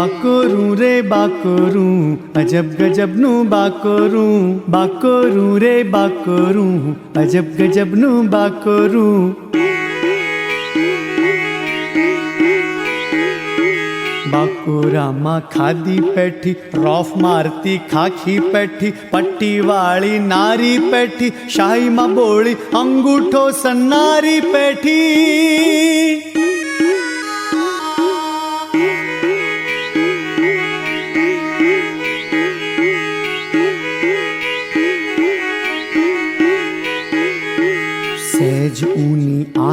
બાકોરું રે બાકોરું અજબ ગજબનું બાકોરું બાકોરું રે બાકોરું અજબ ગજબનું બાકોરું. બાકોરામાં ખાદી પેઠી, રોફ મારતી, ખાખી પેઠી, પટ્ટીવાળી નારી પેઠી, શાહીમાં બોળી, અંગૂઠો સન્નારી પેઠી.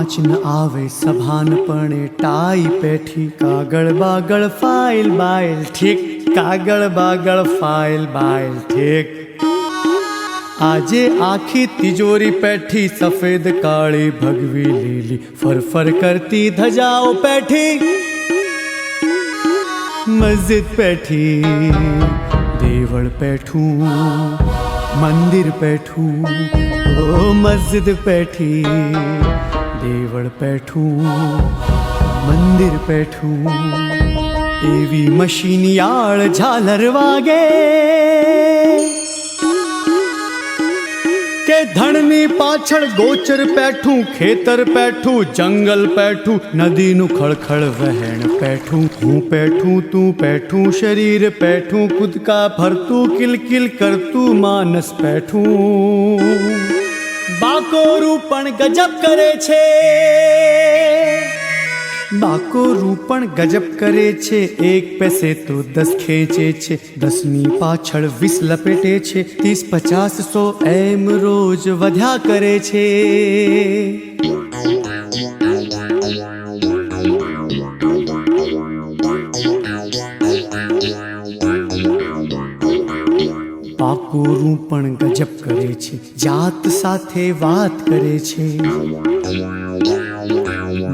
ઊની ન આવે સભાનપણે ટાઈ પેઠી કાગળ બાગળ ફાઇલ બાઇલ ઠીક. કાગળ બાગળ ફાઇલ બાઇલ ઠીક. આજે આખી તિજોરી પેઠી સફેદ કાળી ભગવી લીલી. ફરફર કરતી ધજાઓ પેઠી. મસ્જિદ પેઠી. દેવળ પેઠું. મંદિર પેઠું. ઓ મસ્જિદ પેઠી. દેવળ પેઠું, મંદિર પેઠું, એવી મશીનિયાળ ઝાલર વાગે. કે ધણની પાછળ ગોચર પેઠું, ખેતર પેઠું, જંગલ પેઠું, નદીનું ખળખળ વહેણ પેઠું. હું પેઠું, તું પેઠું, શરીર પેઠું, કૂદકા ફરતું કિલકિલ કરતું માનસ બાકોરું પણ ગજબ કરે છે. બાકોરું પણ ગજબ કરે છે. એક પૈસે તો દસ ખેંચે છે. દસની પાછળ વીસ લપેટે છે. ત્રીસ પચાસ સો એમ રોજ વધ્યા કરે છે. બાકોરું પણ ગજબ કરે છે, જાત સાથે વાત કરે છે.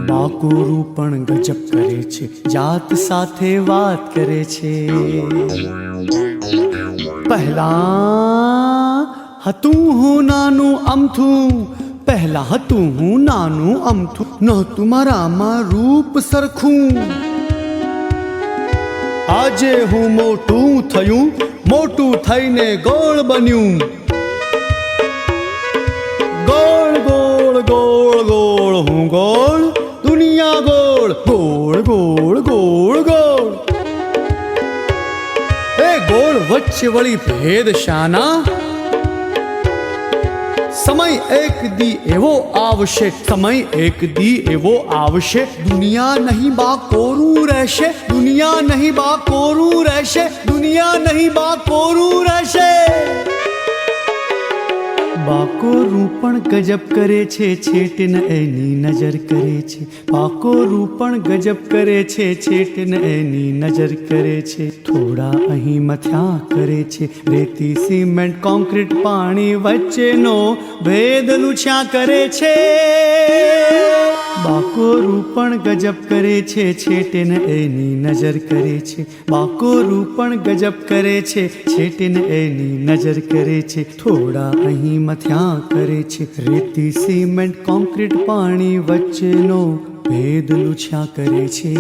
બાકોરું પણ ગજબ કરે છે, જાત સાથે વાત કરે છે. પહેલા હતું હું નાનું અમથું, પહેલા હતું હું નાનું અમથું, નહોતું મારામાં રૂપ સરખું. આજે હું મોટું થયું, મોટું થઈને ગોળ બન્યું. ગોળ ગોળ ગોળ ગોળ, હું ગોળ, દુનિયા ગોળ ગોળ ગોળ ગોળ ગોળ. એ ગોળ વચ્ચે વળી ભેદ શાના? સમય એક દી એવો આવશે, સમય એક દી એવો આવશે. દુનિયા નહીં બા કોરું રહેશે, દુનિયા નહીં બા કોરું રહેશે, દુનિયા નહીં બા કોરું રહેશે. બાકોરું રૂપણ ગજબ કરે છે, છેટન એની નજર કરે છે. બાકો રૂપણ ગજબ કરે છે, છેટન એની નજર કરે છે. થોડા અહીં મથ્યા કરે છે. રેતી, સિમેન્ટ કોન્ક્રીટ પાણી વચ્ચેનો ભેદ લુછ્યા કરે છે. બાકોરું પણ ગજબ કરે છે, છેટન એની નજર કરે છે. બાકોરું પણ ગજબ કરે છે, છેટન એની નજર કરે છે. થોડા અહીં મથ્યા કરે છે. રેતી, સિમેન્ટ કોન્ક્રીટ પાણી વચ્ચેનો ભેદ લુછ્યા કરે છે.